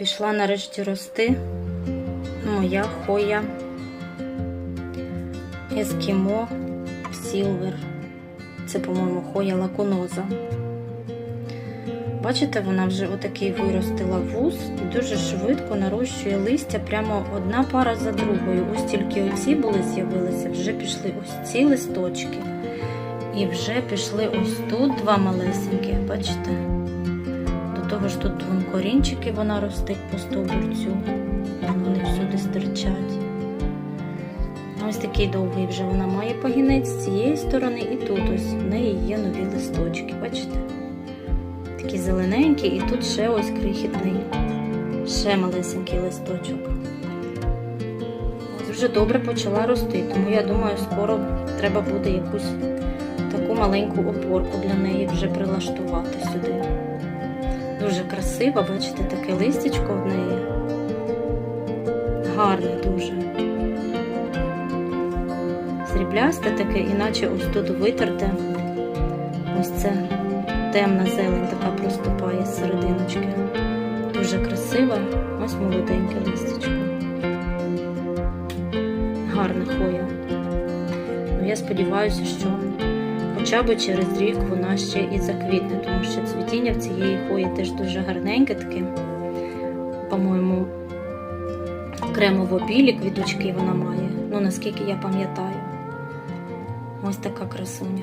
Пішла нарешті рости моя хоя Ескімо Сілвер. Це, по-моєму, хоя лаконоза. Бачите, вона вже отакий виростила вуз і дуже швидко нарощує листя прямо одна пара за другою. Ось тільки оці були з'явилися, вже пішли ось ці листочки. І вже пішли ось тут два малесенькі, бачите? Того ж тут вон корінчики вона ростить по стовбурцю. Вони всюди стирчать. Ось такий довгий вже вона має пагінець з цієї сторони, і тут ось в неї є нові листочки. Бачите? Такі зелененькі, і тут ще ось крихітний, ще малесенький листочок. Ось вже добре почала рости, тому я думаю, скоро треба буде якусь таку маленьку опорку для неї вже прилаштувати сюди. Дуже красива, бачите, таке листячко в неї. Гарне дуже. Сріблясте таке, іначе ось тут витерте. Ось це темна зелень така проступає з серединочки. Дуже красива, ось молоденьке листячко. Гарна хоя. Ну, я сподіваюся, що хоча б через рік вона ще і заквітне, тому що цвітіння в цієї хої теж дуже гарненьке таке. По-моєму, кремово-білі квіточки вона має. Ну, наскільки я пам'ятаю. Ось така красуня.